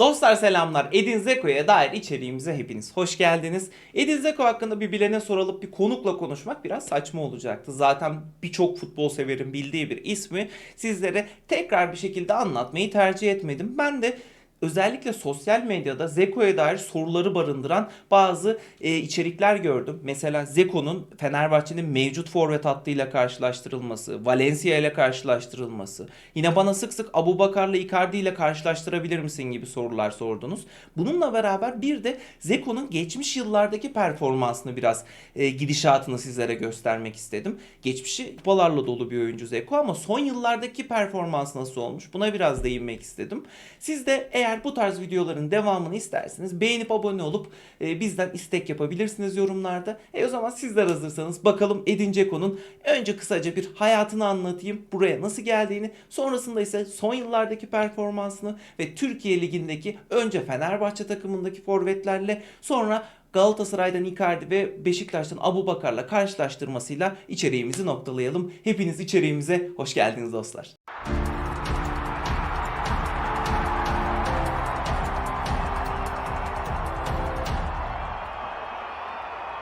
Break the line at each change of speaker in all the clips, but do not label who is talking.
Dostlar selamlar. Edin Zeko'ya dair içeriğimize hepiniz hoş geldiniz. Edin Zeko hakkında bir bilene soralıp bir konukla konuşmak biraz saçma olacaktı. Zaten birçok futbol severin bildiği bir ismi sizlere tekrar bir şekilde anlatmayı tercih etmedim. Ben de özellikle sosyal medyada Zeko'ya dair soruları barındıran bazı e, içerikler gördüm. Mesela Zeko'nun Fenerbahçe'nin mevcut forvet hattıyla karşılaştırılması, Valencia ile karşılaştırılması, yine bana sık sık Abu Bakar'la Icardi ile karşılaştırabilir misin gibi sorular sordunuz. Bununla beraber bir de Zeko'nun geçmiş yıllardaki performansını biraz e, gidişatını sizlere göstermek istedim. Geçmişi kupalarla dolu bir oyuncu Zeko ama son yıllardaki performans nasıl olmuş buna biraz değinmek istedim. Siz de eğer bu tarz videoların devamını isterseniz beğenip abone olup e, bizden istek yapabilirsiniz yorumlarda. E o zaman sizler hazırsanız bakalım Edin Dzeko'nun önce kısaca bir hayatını anlatayım. Buraya nasıl geldiğini sonrasında ise son yıllardaki performansını ve Türkiye Ligi'ndeki önce Fenerbahçe takımındaki forvetlerle sonra Galatasaray'dan Icardi ve Beşiktaş'tan Abu Bakar'la karşılaştırmasıyla içeriğimizi noktalayalım. Hepiniz içeriğimize hoş geldiniz dostlar.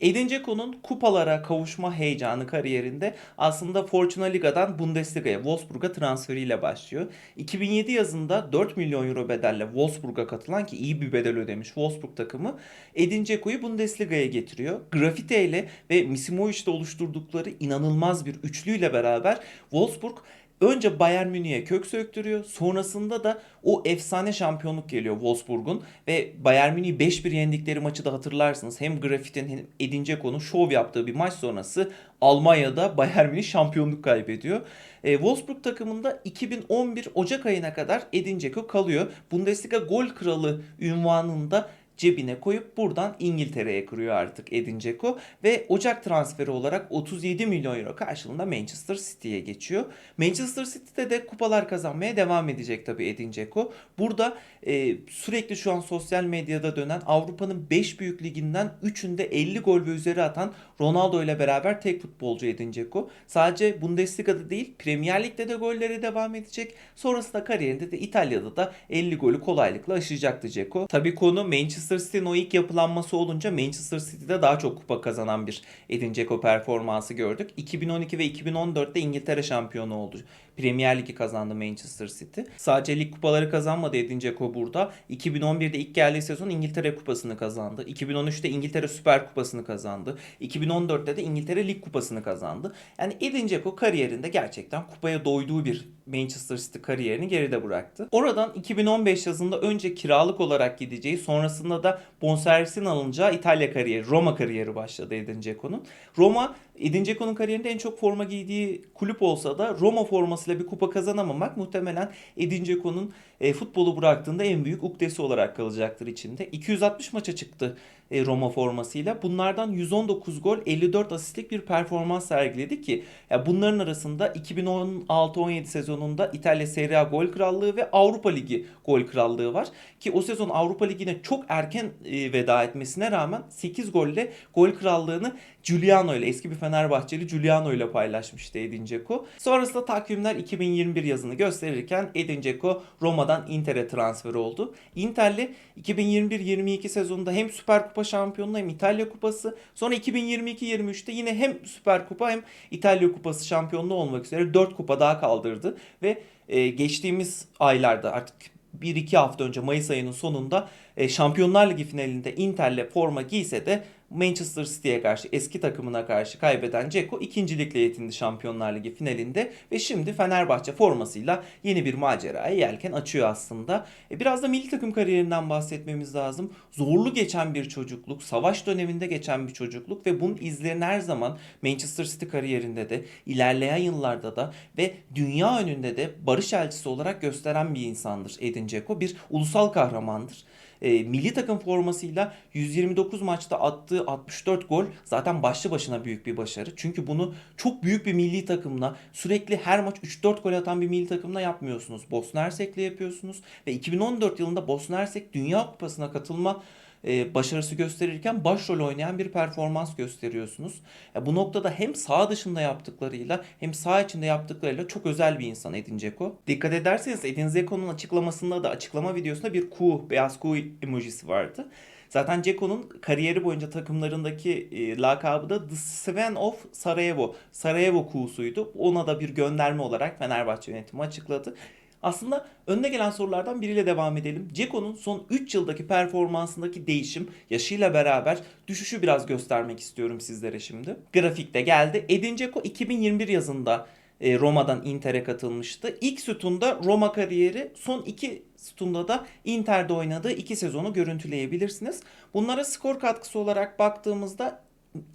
Edin Dzeko'nun kupalara kavuşma heyecanı kariyerinde aslında Fortuna Liga'dan Bundesliga'ya, Wolfsburg'a transferiyle başlıyor. 2007 yazında 4 milyon euro bedelle Wolfsburg'a katılan ki iyi bir bedel ödemiş Wolfsburg takımı Edin Dzeko'yu Bundesliga'ya getiriyor. Grafite ile ve Misimovic oluşturdukları inanılmaz bir üçlüyle beraber Wolfsburg Önce Bayern Münih'e kök söktürüyor. Sonrasında da o efsane şampiyonluk geliyor Wolfsburg'un. Ve Bayern Münih 5-1 yendikleri maçı da hatırlarsınız. Hem Grafit'in hem Edin Dzeko'nun şov yaptığı bir maç sonrası Almanya'da Bayern Münih şampiyonluk kaybediyor. E, Wolfsburg takımında 2011 Ocak ayına kadar Edin Dzeko kalıyor. Bundesliga gol kralı ünvanında cebine koyup buradan İngiltere'ye kuruyor artık Edin Dzeko ve Ocak transferi olarak 37 milyon euro karşılığında Manchester City'ye geçiyor. Manchester City'de de kupalar kazanmaya devam edecek tabii Edin Dzeko. Burada e, sürekli şu an sosyal medyada dönen Avrupa'nın 5 büyük liginden 3'ünde 50 gol ve üzeri atan Ronaldo ile beraber tek futbolcu Edin Dzeko. Sadece Bundesliga'da değil Premier Lig'de de golleri devam edecek. Sonrasında kariyerinde de İtalya'da da 50 golü kolaylıkla aşacaktı Dzeko. Tabii konu Manchester Manchester City'nin o ilk yapılanması olunca Manchester City'de daha çok kupa kazanan bir Edin Dzeko performansı gördük. 2012 ve 2014'te İngiltere şampiyonu oldu. Premier Ligi kazandı Manchester City. Sadece lig kupaları kazanmadı Edin Dzeko burada. 2011'de ilk geldiği sezon İngiltere kupasını kazandı. 2013'te İngiltere Süper Kupasını kazandı. 2014'te de İngiltere Lig Kupasını kazandı. Yani Edin Dzeko kariyerinde gerçekten kupaya doyduğu bir Manchester City kariyerini geride bıraktı. Oradan 2015 yazında önce kiralık olarak gideceği sonrasında da bonservisin alınacağı İtalya kariyeri, Roma kariyeri başladı Edin Dzeko'nun. Roma Edin Dzeko'nun kariyerinde en çok forma giydiği kulüp olsa da Roma formasıyla bir kupa kazanamamak muhtemelen Edin Dzeko'nun e, futbolu bıraktığında en büyük ukdesi olarak kalacaktır içinde. 260 maça çıktı Roma formasıyla. Bunlardan 119 gol, 54 asistlik bir performans sergiledi ki ya bunların arasında 2016-17 sezonunda İtalya Serie A gol krallığı ve Avrupa Ligi gol krallığı var. Ki o sezon Avrupa Ligi'ne çok erken e, veda etmesine rağmen 8 golle gol krallığını Giuliano ile eski bir Fenerbahçeli Giuliano ile paylaşmıştı Edin Dzeko. Sonrasında takvimler 2021 yazını gösterirken Edin Dzeko Roma'dan Inter'e transfer oldu. Inter'le 2021-22 sezonunda hem Süper şampiyonluğu hem İtalya Kupası sonra 2022-23'te yine hem Süper Kupa hem İtalya Kupası şampiyonluğu olmak üzere 4 kupa daha kaldırdı. Ve e, geçtiğimiz aylarda artık 1-2 hafta önce Mayıs ayının sonunda e, Şampiyonlar Ligi finalinde Inter'le forma giyse de Manchester City'ye karşı eski takımına karşı kaybeden Ceko ikincilikle yetindi Şampiyonlar Ligi finalinde ve şimdi Fenerbahçe formasıyla yeni bir maceraya yelken açıyor aslında. E biraz da milli takım kariyerinden bahsetmemiz lazım. Zorlu geçen bir çocukluk, savaş döneminde geçen bir çocukluk ve bunun izlerini her zaman Manchester City kariyerinde de ilerleyen yıllarda da ve dünya önünde de barış elçisi olarak gösteren bir insandır Edin Dzeko. Bir ulusal kahramandır e, milli takım formasıyla 129 maçta attığı 64 gol zaten başlı başına büyük bir başarı. Çünkü bunu çok büyük bir milli takımla sürekli her maç 3-4 gol atan bir milli takımla yapmıyorsunuz. Bosna Hersek'le yapıyorsunuz ve 2014 yılında Bosna Hersek Dünya Kupası'na katılma e, başarısı gösterirken başrol oynayan bir performans gösteriyorsunuz. Ya bu noktada hem sağ dışında yaptıklarıyla hem sağ içinde yaptıklarıyla çok özel bir insan Edin Dzeko. Dikkat ederseniz Edin Dzeko'nun açıklamasında da açıklama videosunda bir Q, beyaz Q emojisi vardı. Zaten Ceko'nun kariyeri boyunca takımlarındaki e, lakabı da The Sven of Sarajevo. Sarajevo Q'suydu. Ona da bir gönderme olarak Fenerbahçe yönetimi açıkladı. Aslında önüne gelen sorulardan biriyle devam edelim. Ceko'nun son 3 yıldaki performansındaki değişim yaşıyla beraber düşüşü biraz göstermek istiyorum sizlere şimdi. Grafikte geldi. Edin Dzeko 2021 yazında e, Roma'dan Inter'e katılmıştı. İlk sütunda Roma kariyeri, son iki sütunda da Inter'de oynadığı iki sezonu görüntüleyebilirsiniz. Bunlara skor katkısı olarak baktığımızda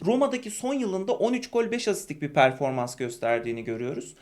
Roma'daki son yılında 13 gol 5 asistlik bir performans gösterdiğini görüyoruz.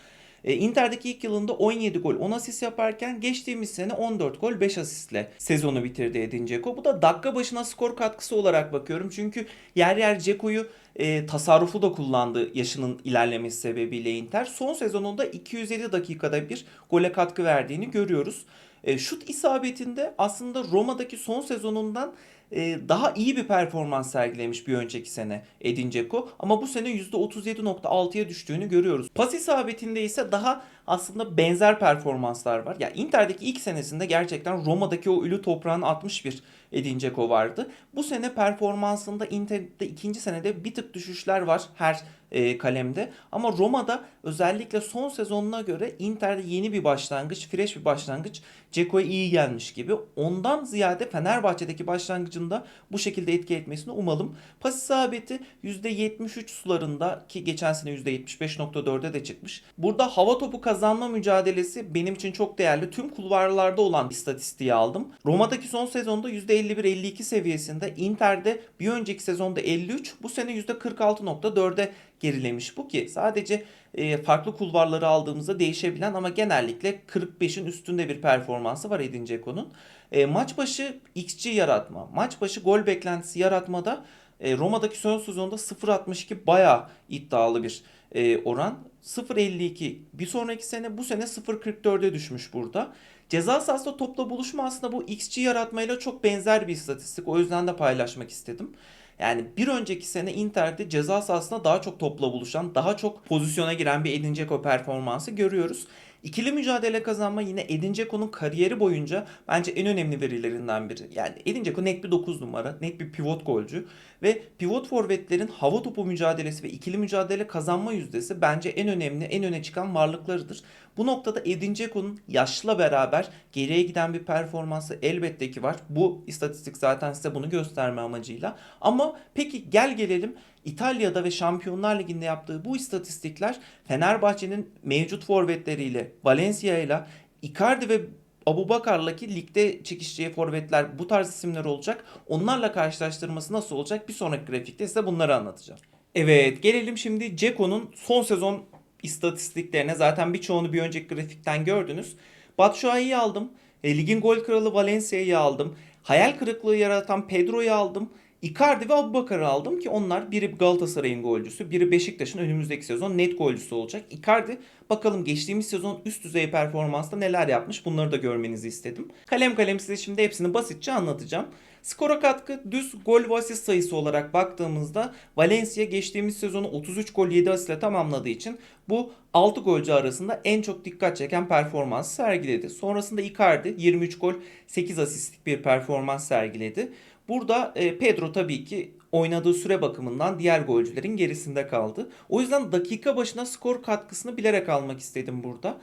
E, Inter'deki ilk yılında 17 gol 10 asist yaparken geçtiğimiz sene 14 gol 5 asistle sezonu bitirdi Edin Dzeko. Bu da dakika başına skor katkısı olarak bakıyorum. Çünkü yer yer Dzeko'yu e, tasarrufu da kullandı yaşının ilerlemesi sebebiyle Inter. Son sezonunda 207 dakikada bir gole katkı verdiğini görüyoruz. E, şut isabetinde aslında Roma'daki son sezonundan e, daha iyi bir performans sergilemiş bir önceki sene Edin Dzeko. Ama bu sene %37.6'ya düştüğünü görüyoruz. Pas isabetinde ise daha aslında benzer performanslar var. Ya yani Inter'deki ilk senesinde gerçekten Roma'daki o ölü toprağını atmış bir Edin Dzeko vardı. Bu sene performansında Inter'de ikinci senede bir tık düşüşler var her e, kalemde. Ama Roma'da özellikle son sezonuna göre Inter'de yeni bir başlangıç, fresh bir başlangıç Ceko'ya iyi gelmiş gibi. Ondan ziyade Fenerbahçe'deki başlangıcında bu şekilde etki etmesini umalım. Pas isabeti %73 sularında ki geçen sene %75.4'e de çıkmış. Burada hava topu kazanma mücadelesi benim için çok değerli. Tüm kulvarlarda olan istatistiği aldım. Roma'daki son sezonda %51-52 seviyesinde. Inter'de bir önceki sezonda 53, bu sene %46.4'e gerilemiş bu ki sadece e, farklı kulvarları aldığımızda değişebilen ama genellikle 45'in üstünde bir performansı var Edin Dzeko'nun. E, maç başı XG yaratma, maç başı gol beklentisi yaratmada e, Roma'daki son sezonda 0.62 bayağı iddialı bir e, oran. 0.52 bir sonraki sene bu sene 0.44'e düşmüş burada. Ceza sahasında topla buluşma aslında bu XG yaratmayla çok benzer bir istatistik. O yüzden de paylaşmak istedim. Yani bir önceki sene Inter'de ceza sahasında daha çok topla buluşan, daha çok pozisyona giren bir Edin Dzeko performansı görüyoruz. İkili mücadele kazanma yine Edin Dzeko'nun kariyeri boyunca bence en önemli verilerinden biri. Yani Edin Dzeko net bir 9 numara, net bir pivot golcü ve pivot forvetlerin hava topu mücadelesi ve ikili mücadele kazanma yüzdesi bence en önemli, en öne çıkan varlıklarıdır. Bu noktada Edin Dzeko'nun yaşla beraber geriye giden bir performansı elbette ki var. Bu istatistik zaten size bunu gösterme amacıyla. Ama peki gel gelelim İtalya'da ve Şampiyonlar Ligi'nde yaptığı bu istatistikler Fenerbahçe'nin mevcut forvetleriyle, Valencia ile Icardi ve Abu Bakar'laki ligde çekişeceği forvetler bu tarz isimler olacak. Onlarla karşılaştırması nasıl olacak? Bir sonraki grafikte size bunları anlatacağım. Evet gelelim şimdi Ceko'nun son sezon istatistiklerine. Zaten birçoğunu bir önceki grafikten gördünüz. Batshuayi'yi aldım. E, ligin gol kralı Valencia'yı aldım. Hayal kırıklığı yaratan Pedro'yu aldım. Icardi ve Abubakar'ı aldım ki onlar biri Galatasaray'ın golcüsü, biri Beşiktaş'ın önümüzdeki sezon net golcüsü olacak. Icardi bakalım geçtiğimiz sezon üst düzey performansta neler yapmış bunları da görmenizi istedim. Kalem kalem size şimdi hepsini basitçe anlatacağım. Skora katkı düz gol ve asist sayısı olarak baktığımızda Valencia geçtiğimiz sezonu 33 gol 7 asistle tamamladığı için bu 6 golcü arasında en çok dikkat çeken performans sergiledi. Sonrasında Icardi 23 gol 8 asistlik bir performans sergiledi. Burada e, Pedro tabii ki oynadığı süre bakımından diğer golcülerin gerisinde kaldı. O yüzden dakika başına skor katkısını bilerek almak istedim burada.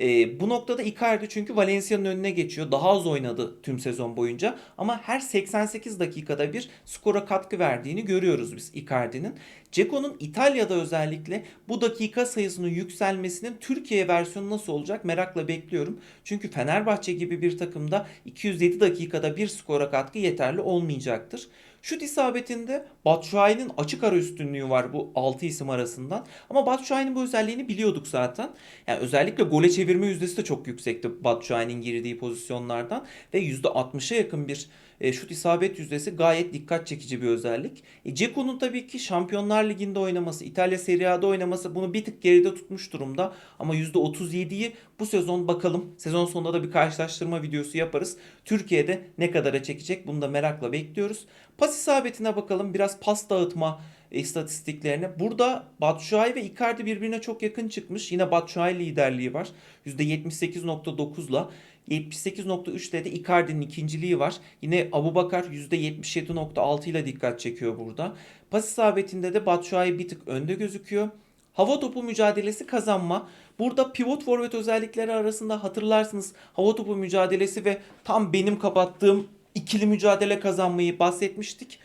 E, bu noktada Icardi çünkü Valencia'nın önüne geçiyor. Daha az oynadı tüm sezon boyunca. Ama her 88 dakikada bir skora katkı verdiğini görüyoruz biz Icardi'nin. Ceko'nun İtalya'da özellikle bu dakika sayısının yükselmesinin Türkiye versiyonu nasıl olacak merakla bekliyorum. Çünkü Fenerbahçe gibi bir takımda 207 dakikada bir skora katkı yeterli olmayacaktır. Şut isabetinde Batshuayi'nin açık ara üstünlüğü var bu 6 isim arasından. Ama Batshuayi'nin bu özelliğini biliyorduk zaten. Yani özellikle gole çevirme yüzdesi de çok yüksekti Batshuayi'nin girdiği pozisyonlardan. Ve %60'a yakın bir e, şut isabet yüzdesi gayet dikkat çekici bir özellik. E, Ceko'nun tabii ki Şampiyonlar Ligi'nde oynaması, İtalya Serie A'da oynaması bunu bir tık geride tutmuş durumda. Ama %37'yi bu sezon bakalım. Sezon sonunda da bir karşılaştırma videosu yaparız. Türkiye'de ne kadara çekecek bunu da merakla bekliyoruz. Pas isabetine bakalım. Biraz pas dağıtma istatistiklerine. Burada Batshuayi ve Icardi birbirine çok yakın çıkmış. Yine Batshuayi liderliği var. %78.9'la. 78.3'te de Icardi'nin ikinciliği var. Yine Abubakar %77.6 ile dikkat çekiyor burada. Pas isabetinde de Batshuayi bir tık önde gözüküyor. Hava topu mücadelesi kazanma. Burada pivot forvet özellikleri arasında hatırlarsınız hava topu mücadelesi ve tam benim kapattığım ikili mücadele kazanmayı bahsetmiştik.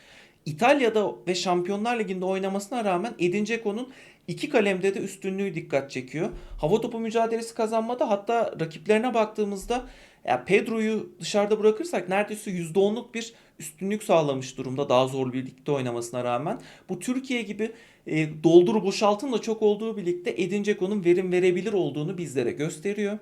İtalya'da ve Şampiyonlar Ligi'nde oynamasına rağmen Edin Dzeko'nun iki kalemde de üstünlüğü dikkat çekiyor. Hava topu mücadelesi kazanmada hatta rakiplerine baktığımızda ya Pedro'yu dışarıda bırakırsak neredeyse %10'luk bir üstünlük sağlamış durumda daha zor bir ligde oynamasına rağmen. Bu Türkiye gibi e, doldur boşaltın da çok olduğu birlikte Edin Dzeko'nun verim verebilir olduğunu bizlere gösteriyor.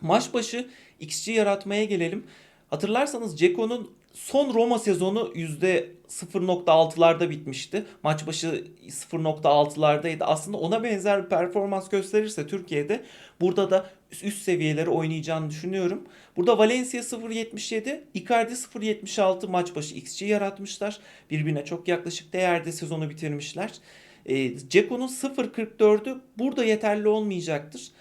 Maç başı XG yaratmaya gelelim. Hatırlarsanız Ceko'nun son Roma sezonu %0.6'larda bitmişti. Maç başı 0.6'lardaydı. Aslında ona benzer bir performans gösterirse Türkiye'de burada da üst seviyeleri oynayacağını düşünüyorum. Burada Valencia 0.77, Icardi 0.76 maç başı XG yaratmışlar. Birbirine çok yaklaşık değerde sezonu bitirmişler. E, Ceko'nun 0.44'ü burada yeterli olmayacaktır.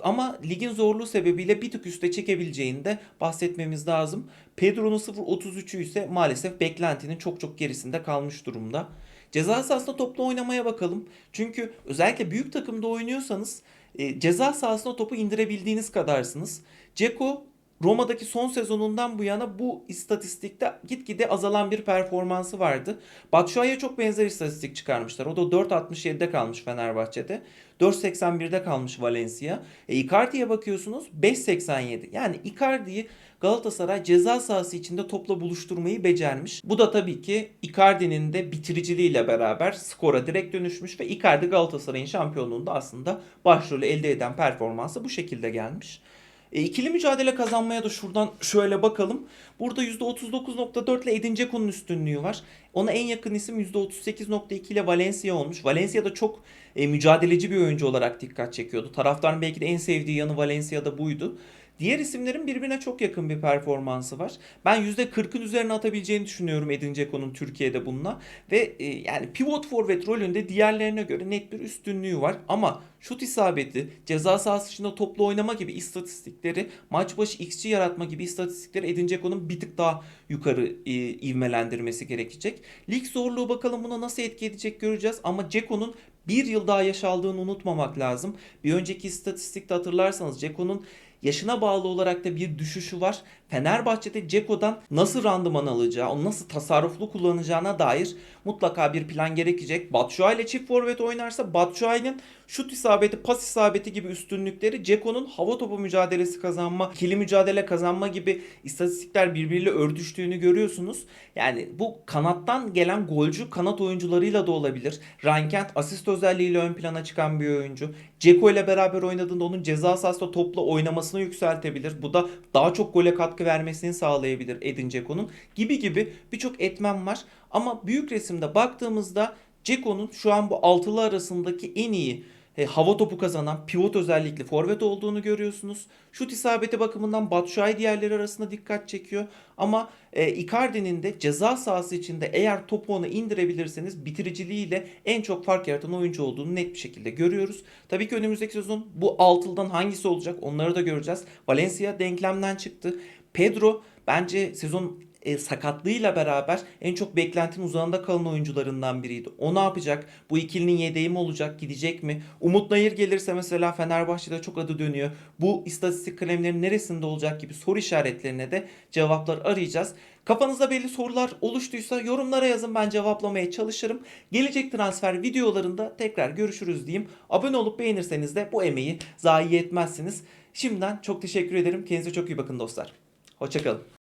Ama ligin zorluğu sebebiyle bir tık üste çekebileceğini bahsetmemiz lazım. Pedro'nun 0.33'ü ise maalesef beklentinin çok çok gerisinde kalmış durumda. Ceza sahasında toplu oynamaya bakalım. Çünkü özellikle büyük takımda oynuyorsanız e, ceza sahasına topu indirebildiğiniz kadarsınız. Ceko Roma'daki son sezonundan bu yana bu istatistikte gitgide azalan bir performansı vardı. Batshuayi'ye çok benzer istatistik çıkarmışlar. O da 4.67'de kalmış Fenerbahçe'de. 4.81'de kalmış Valencia. E, Icardi'ye bakıyorsunuz 5.87. Yani Icardi'yi Galatasaray ceza sahası içinde topla buluşturmayı becermiş. Bu da tabii ki Icardi'nin de bitiriciliğiyle beraber skora direkt dönüşmüş ve Icardi Galatasaray'ın şampiyonluğunda aslında başrolü elde eden performansı bu şekilde gelmiş. E, ikili mücadele kazanmaya da şuradan şöyle bakalım. Burada %39.4 ile Edin Dzeko'nun üstünlüğü var. Ona en yakın isim %38.2 ile Valencia olmuş. Valencia da çok e, mücadeleci bir oyuncu olarak dikkat çekiyordu. Taraftarın belki de en sevdiği yanı Valencia'da buydu. Diğer isimlerin birbirine çok yakın bir performansı var. Ben %40'ın üzerine atabileceğini düşünüyorum Edin Dzeko'nun Türkiye'de bununla. Ve e, yani pivot forvet rolünde diğerlerine göre net bir üstünlüğü var. Ama şut isabeti, ceza sahası dışında toplu oynama gibi istatistikleri, maç başı xG yaratma gibi istatistikleri Edin Dzeko'nun bir tık daha yukarı e, ivmelendirmesi gerekecek. Lig zorluğu bakalım buna nasıl etki edecek göreceğiz. Ama Dzeko'nun bir yıl daha yaş aldığını unutmamak lazım. Bir önceki istatistikte hatırlarsanız Ceko'nun yaşına bağlı olarak da bir düşüşü var. Fenerbahçe'de Ceko'dan nasıl randıman alacağı, onu nasıl tasarruflu kullanacağına dair mutlaka bir plan gerekecek. Batshuayi ile çift forvet oynarsa Batshuayi'nin şut isabeti, pas isabeti gibi üstünlükleri Ceko'nun hava topu mücadelesi kazanma, ikili mücadele kazanma gibi istatistikler birbiriyle örtüştüğünü görüyorsunuz. Yani bu kanattan gelen golcü kanat oyuncularıyla da olabilir. Rankent asist özelliğiyle ön plana çıkan bir oyuncu. Ceko ile beraber oynadığında onun ceza sahasında topla oynamasını yükseltebilir. Bu da daha çok gole katkı vermesini sağlayabilir Edin Dzeko'nun gibi gibi birçok etmen var. Ama büyük resimde baktığımızda Ceko'nun şu an bu altılı arasındaki en iyi e, hava topu kazanan pivot özellikli forvet olduğunu görüyorsunuz. Şut isabeti bakımından Batshuayi diğerleri arasında dikkat çekiyor. Ama e, Icardi'nin de ceza sahası içinde eğer topu ona indirebilirseniz bitiriciliğiyle en çok fark yaratan oyuncu olduğunu net bir şekilde görüyoruz. Tabii ki önümüzdeki sezon bu altıldan hangisi olacak onları da göreceğiz. Valencia denklemden çıktı. Pedro bence sezon e, sakatlığıyla beraber en çok beklentinin uzağında kalan oyuncularından biriydi. O ne yapacak? Bu ikilinin yedeği mi olacak? Gidecek mi? Umut Nayır gelirse mesela Fenerbahçe'de çok adı dönüyor. Bu istatistik kalemlerin neresinde olacak gibi soru işaretlerine de cevaplar arayacağız. Kafanızda belli sorular oluştuysa yorumlara yazın ben cevaplamaya çalışırım. Gelecek transfer videolarında tekrar görüşürüz diyeyim. Abone olup beğenirseniz de bu emeği zayi etmezsiniz. Şimdiden çok teşekkür ederim. Kendinize çok iyi bakın dostlar. Hoşçakalın.